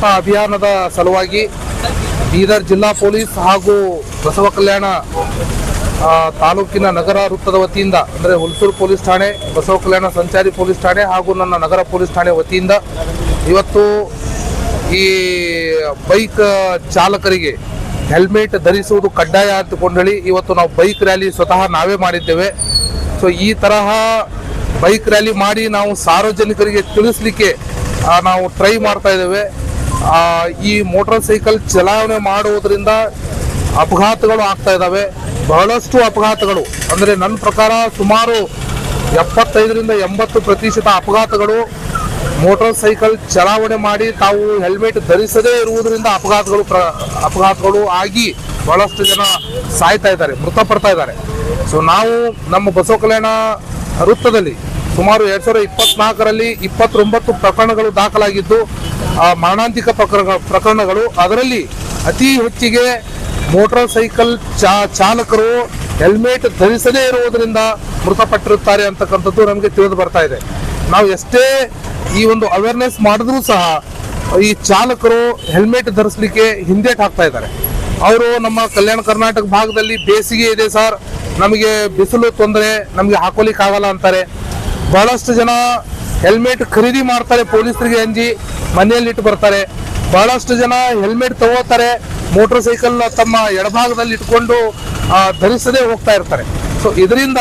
ಜಾಗೃತ ಅಭಿಯಾನದ ಸಲುವಾಗಿ ಬೀದರ್ ಜಿಲ್ಲಾ ಪೊಲೀಸ್ ಹಾಗೂ ಬಸವ ಕಲ್ಯಾಣ ತಾಲೂಕಿನ ನಗರ ವೃತ್ತದ ವತಿಯಿಂದ, ಅಂದರೆ ಹುಲ್ಸೂರು ಪೊಲೀಸ್ ಠಾಣೆ, ಬಸವ ಕಲ್ಯಾಣ ಸಂಚಾರಿ ಪೊಲೀಸ್ ಠಾಣೆ ಹಾಗೂ ನನ್ನ ನಗರ ಪೊಲೀಸ್ ಠಾಣೆ ವತಿಯಿಂದ ಇವತ್ತು ಈ ಬೈಕ್ ಚಾಲಕರಿಗೆ ಹೆಲ್ಮೆಟ್ ಧರಿಸುವುದು ಕಡ್ಡಾಯ ಅಂತಕೊಂಡೇಳಿ ಇವತ್ತು ನಾವು ಬೈಕ್ ರ್ಯಾಲಿ ಸ್ವತಃ ನಾವೇ ಮಾಡಿದ್ದೇವೆ. ಸೊ, ಈ ತರಹ ಬೈಕ್ ರ್ಯಾಲಿ ಮಾಡಿ ನಾವು ಸಾರ್ವಜನಿಕರಿಗೆ ತಿಳಿಸ್ಲಿಕ್ಕೆ ನಾವು ಟ್ರೈ ಮಾಡ್ತಾ ಇದ್ದೇವೆ. ಈ ಮೋಟಾರ್ ಸೈಕಲ್ ಚಲಾವಣೆ ಮಾಡುವುದರಿಂದ ಅಪಘಾತಗಳು ಆಗ್ತಾ ಇದ್ದಾವೆ. ಬಹಳಷ್ಟು ಅಪಘಾತಗಳು. ಅಂದರೆ ನನ್ನ ಪ್ರಕಾರ ಸುಮಾರು ಎಪ್ಪತ್ತೈದರಿಂದ ಎಂಬತ್ತು ಪ್ರತಿಶತ ಅಪಘಾತಗಳು ಮೋಟಾರ್ ಸೈಕಲ್ ಚಲಾವಣೆ ಮಾಡಿ ತಾವು ಹೆಲ್ಮೆಟ್ ಧರಿಸದೇ ಇರುವುದರಿಂದ ಅಪಘಾತಗಳು ಪ್ರ, ಅಪಘಾತಗಳು ಆಗಿ ಬಹಳಷ್ಟು ಜನ ಸಾಯ್ತಾ ಇದ್ದಾರೆ, ಮೃತಪಡ್ತಾ ಇದ್ದಾರೆ. ಸೊ ನಾವು ನಮ್ಮ ಬಸವ ಕಲ್ಯಾಣ ವೃತ್ತದಲ್ಲಿ ಸುಮಾರು ಎರಡ್ ಸಾವಿರದ ಇಪ್ಪತ್ನಾಲ್ಕರಲ್ಲಿ ಇಪ್ಪತ್ತೊಂಬತ್ತು ಪ್ರಕರಣಗಳು ದಾಖಲಾಗಿದ್ದು, ಆ ಮರಣಾಂತಿಕ ಪ್ರಕರಣ, ಪ್ರಕರಣಗಳು. ಅದರಲ್ಲಿ ಅತಿ ಹೆಚ್ಚಿಗೆ ಮೋಟಾರ್ ಸೈಕಲ್ ಚಾ, ಚಾಲಕರು ಹೆಲ್ಮೆಟ್ ಧರಿಸದೇ ಇರುವುದರಿಂದ ಮೃತಪಟ್ಟಿರುತ್ತಾರೆ ಅಂತಕ್ಕಂಥದ್ದು ನಮಗೆ ತಿಳಿದು ಬರ್ತಾ ಇದೆ. ನಾವು ಎಷ್ಟೇ ಈ ಒಂದು ಅವೇರ್ನೆಸ್ ಮಾಡಿದ್ರೂ ಸಹ ಈ ಚಾಲಕರು ಹೆಲ್ಮೆಟ್ ಧರಿಸಲಿಕ್ಕೆ ಹಿಂದೇಟ್ ಹಾಕ್ತಾ ಇದ್ದಾರೆ. ಅವರು ನಮ್ಮ ಕಲ್ಯಾಣ ಕರ್ನಾಟಕ ಭಾಗದಲ್ಲಿ ಬೇಸಿಗೆ ಇದೆ ಸರ್. ನಮಗೆ ಬಿಸಿಲು ತೊಂದರೆ ನಮಗೆ ಹಾಕೋಲಿಕ್ಕೆ ಆಗಲ್ಲ ಅಂತಾರೆ. ಬಹಳಷ್ಟು ಜನ ಹೆಲ್ಮೆಟ್ ಖರೀದಿ ಮಾಡ್ತಾರೆ ಪೊಲೀಸರಿಗೆ ಅಂಜಿ ಮನೆಯಲ್ಲಿ ಇಟ್ಟು ಬರ್ತಾರೆ. ಬಹಳಷ್ಟು ಜನ ಹೆಲ್ಮೆಟ್ ತಗೋತಾರೆ, ಮೋಟರ್ ಸೈಕಲ್ ತಮ್ಮ ಎಡಭಾಗದಲ್ಲಿ ಇಟ್ಕೊಂಡು ಧರಿಸದೇ ಹೋಗ್ತಾ ಇರ್ತಾರೆ. ಸೊ ಇದರಿಂದ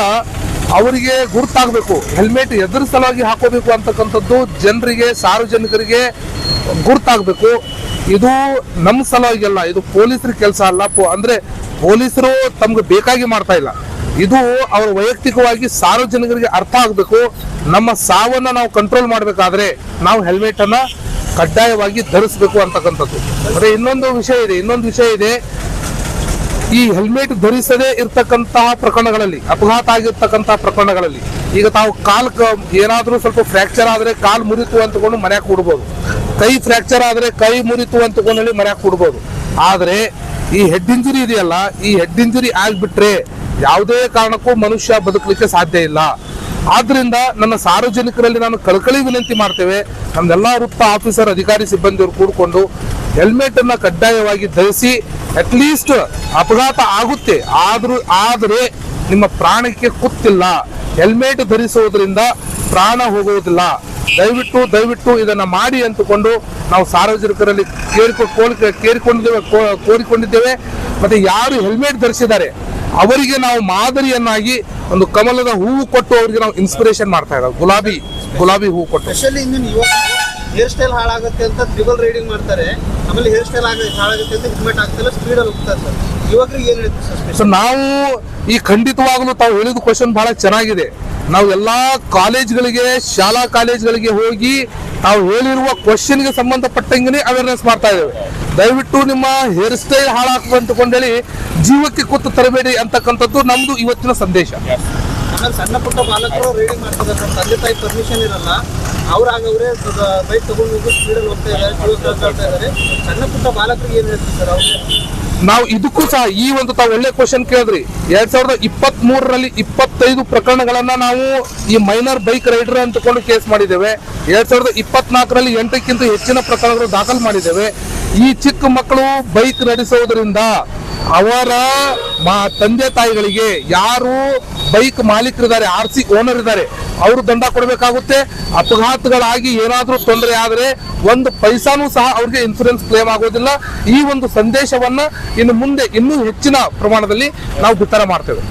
ಅವರಿಗೆ ಗುರುತಾಗಬೇಕು. ಹೆಲ್ಮೆಟ್ ಎದುರು ಸಲುವಾಗಿ ಹಾಕೋಬೇಕು ಅಂತಕ್ಕಂಥದ್ದು ಜನರಿಗೆ, ಸಾರ್ವಜನಿಕರಿಗೆ ಗುರುತಾಗಬೇಕು. ಇದು ನಮ್ಮ ಸಲುವಾಗಿ ಅಲ್ಲ, ಇದು ಪೊಲೀಸರ ಕೆಲಸ ಅಲ್ಲ. ಅಂದ್ರೆ ಪೊಲೀಸರು ತಮ್ಗೆ ಬೇಕಾಗಿ ಮಾಡ್ತಾ ಇಲ್ಲ. ಇದು ಅವರು ವೈಯಕ್ತಿಕವಾಗಿ ಸಾರ್ವಜನಿಕರಿಗೆ ಅರ್ಥ ಆಗಬೇಕು. ನಮ್ಮ ಸಾವನ್ನ ನಾವು ಕಂಟ್ರೋಲ್ ಮಾಡಬೇಕಾದ್ರೆ ನಾವು ಹೆಲ್ಮೆಟ್ ಅನ್ನ ಕಡ್ಡಾಯವಾಗಿ ಧರಿಸಬೇಕು ಅಂತಕ್ಕಂಥದ್ದು. ಅಂದ್ರೆ ಇನ್ನೊಂದು ವಿಷಯ ಇದೆ, ಇನ್ನೊಂದು ವಿಷಯ ಇದೆ. ಈ ಹೆಲ್ಮೆಟ್ ಧರಿಸದೇ ಇರ್ತಕ್ಕಂತಹ ಪ್ರಕರಣಗಳಲ್ಲಿ, ಅಪಘಾತ ಆಗಿರ್ತಕ್ಕಂತಹ ಪ್ರಕರಣಗಳಲ್ಲಿ, ಈಗ ತಾವು ಕಾಲ್ ಏನಾದರೂ ಸ್ವಲ್ಪ ಫ್ರಾಕ್ಚರ್ ಆದ್ರೆ ಕಾಲ್ ಮುರಿತು ಅಂತಕೊಂಡು ಮನೆಯಾಗ ಕೂಡ್ಬೋದು. ಕೈ ಫ್ರಾಕ್ಚರ್ ಆದ್ರೆ ಕೈ ಮುರಿತು ಅಂತಕೊಂಡು ಹೇಳಿ ಮನೆಯಾಗ ಕೂಡ್ಬೋದು. ಆದರೆ ಈ ಹೆಡ್ ಇಂಜುರಿ ಇದೆಯಲ್ಲ, ಈ ಹೆಡ್ ಇಂಜುರಿ ಆಗ್ಬಿಟ್ರೆ ಯಾವುದೇ ಕಾರಣಕ್ಕೂ ಮನುಷ್ಯ ಬದುಕಲಿಕ್ಕೆ ಸಾಧ್ಯ ಇಲ್ಲ. ಆದ್ರಿಂದ ನನ್ನ ಸಾರ್ವಜನಿಕರಲ್ಲಿ ನಾನು ಕಳಕಳಿ ವಿನಂತಿ ಮಾಡ್ತೇವೆ. ನಮ್ಮೆಲ್ಲ ವೃತ್ತ ಆಫೀಸರ್, ಅಧಿಕಾರಿ ಸಿಬ್ಬಂದಿಯವರು ಕೂಡಿಕೊಂಡು ಹೆಲ್ಮೆಟ್ ಅನ್ನ ಕಡ್ಡಾಯವಾಗಿ ಧರಿಸಿ ಅಟ್ಲೀಸ್ಟ್ ಅಪಘಾತ ಆಗುತ್ತೆ. ಆದ್ರೂ, ಆದರೆ ನಿಮ್ಮ ಪ್ರಾಣಕ್ಕೆ ಕುತ್ತಿಲ್ಲ. ಹೆಲ್ಮೆಟ್ ಧರಿಸುವುದರಿಂದ ಪ್ರಾಣ ಹೋಗುವುದಿಲ್ಲ. ದಯವಿಟ್ಟು ದಯವಿಟ್ಟು ಇದನ್ನ ಮಾಡಿ ಅಂತಕೊಂಡು ನಾವು ಸಾರ್ವಜನಿಕರಲ್ಲಿ ಕೇಳಿಕೊ ಕೋರಿಕೆ ಕೇಳಿಕೊಂಡಿದ್ದೇವೆ ಕೋರಿಕೊಂಡಿದ್ದೇವೆ. ಮತ್ತೆ ಯಾರು ಹೆಲ್ಮೆಟ್ ಧರಿಸಿದ್ದಾರೆ? ಅವರಿಗೆ ನಾವು ಮಾದರಿಯನ್ನಾಗಿ ಒಂದು ಕಮಲದ ಹೂವು ಕೊಟ್ಟು ಅವರಿಗೆ ನಾವು ಇನ್ಸ್ಪಿರೇಷನ್ ಮಾಡ್ತಾ ಇರೋದು. ಗುಲಾಬಿ ಗುಲಾಬಿ ಹೂವು ಕೊಟ್ಟು. ಸ್ಪೆಷಲಿ ಹೇರ್ ಸ್ಟೈಲ್ ಹಾಳಾಗುತ್ತೆ ಅಂತ ತ್ರಿಬಲ್ ರೈಡಿಂಗ್ ಮಾಡ್ತಾರೆ. ಆಮೇಲೆ ಹೇರ್ ಸ್ಟೈಲ್ ಹಾಳಾಗುತ್ತೆ ಅಂತ ಹೆಲ್ಮೆಟ್ ಆಗ್ತಿಲ್ಲ ಸ್ಪೀಡಲ್ಲಿ ಹೋಗ್ತಾರೆ ಸರ್ ಯುವಕರಿಗೆ ಏನು ಹೇಳ್ತೀವಿ ಸರ್ ಸೊ ನಾವು ಈ ಖಂಡಿತವಾಗಲೂ ತಾವು ಹೇಳಿದ ಕ್ವಶನ್ ಬಹಳ ಚೆನ್ನಾಗಿದೆ. ನಾವು ಎಲ್ಲಾ ಕಾಲೇಜ್ಗಳಿಗೆ ಶಾಲಾ ಕಾಲೇಜ್ಗಳಿಗೆ ಹೋಗಿ ನಾವು ಹೇಳಿರುವ ಕ್ವಶನ್ಗೆ ಸಂಬಂಧಪಟ್ಟಂಗೆ ಅವೇರ್ನೆಸ್ ಮಾಡ್ತಾ ಇದ್ದೇವೆ. ದಯವಿಟ್ಟು ನಿಮ್ಮ ಹೇರ್ ಸ್ಟೈಲ್ ಹಾಳಾಗ್ತದೆ ಅಂತಕೊಂಡೇಳಿ ಜೀವಕ್ಕೆ ಕೂತು ತರಬೇಡಿ ಅಂತಕ್ಕಂಥದ್ದು ನಮ್ದು ಇವತ್ತಿನ ಸಂದೇಶ. ಸಣ್ಣ ಪುಟ್ಟ ಬಾಲಕರು ರೈಡಿಂಗ್ ಮಾಡ್ತಾರೆ ತಂದೆ ತಾಯಿ ಪರ್ಮಿಷನ್ ಇರಲ್ಲ. ಅವ್ರಾಗ ಅವರೇ ಬೈಕ್ ತಗೊಂಡು ಹೋಗಿ ಸ್ಪೀಡಲ್ಲಿ ಹೋಗ್ತಾ ಇದ್ದಾರೆ ಕಳ್ಕೊಳ್ತಾ ಇದ್ದಾರೆ. ಸಣ್ಣ ಪುಟ್ಟ ಬಾಲಕರಿಗೆ ಏನು ಹೇಳ್ತೀವಿ ಸರ್ ಅವ್ರು? ನಾವು ಇದಕ್ಕೂ ಸಹ ಈ ಒಂದು ತಾವು ಒಳ್ಳೆ ಕ್ವಶನ್ ಕೇಳಿದ್ರಿ. ಎರಡ್ ಸಾವಿರದ ಇಪ್ಪತ್ತ್ ಮೂರರಲ್ಲಿ ಇಪ್ಪತ್ತೈದು ಪ್ರಕರಣಗಳನ್ನ ನಾವು ಈ ಮೈನರ್ ಬೈಕ್ ರೈಡರ್ ಅಂತಕೊಂಡು ಕೇಸ್ ಮಾಡಿದ್ದೇವೆ. ಎರಡ್ ಸಾವಿರದ ಇಪ್ಪತ್ನಾಲ್ಕರಲ್ಲಿ ಎಂಟಕ್ಕಿಂತ ಹೆಚ್ಚಿನ ಪ್ರಕರಣಗಳು ದಾಖಲು ಮಾಡಿದ್ದೇವೆ. ಈ ಚಿಕ್ಕ ಮಕ್ಕಳು ಬೈಕ್ ನಡೆಸುವುದರಿಂದ ಅವರ ತಂದೆ ತಾಯಿಗಳಿಗೆ ಯಾರು ಬೈಕ್ ಮಾಲೀಕರಿದ್ದಾರೆ, ಆರ್ ಸಿ ಓನರ್ ಇದ್ದಾರೆ, ಅವರು ದಂಡ ಕೊಡಬೇಕಾಗುತ್ತೆ. ಅಪಘಾತಗಳಾಗಿ ಏನಾದರೂ ತೊಂದರೆ ಆದರೆ ಒಂದು ಪೈಸಾನೂ ಸಹ ಅವ್ರಿಗೆ ಇನ್ಸೂರೆನ್ಸ್ ಕ್ಲೇಮ್ ಆಗೋದಿಲ್ಲ. ಈ ಒಂದು ಸಂದೇಶವನ್ನ ಇನ್ನು ಮುಂದೆ ಇನ್ನೂ ಹೆಚ್ಚಿನ ಪ್ರಮಾಣದಲ್ಲಿ ನಾವು ಬಿತ್ತರ ಮಾಡ್ತೇವೆ.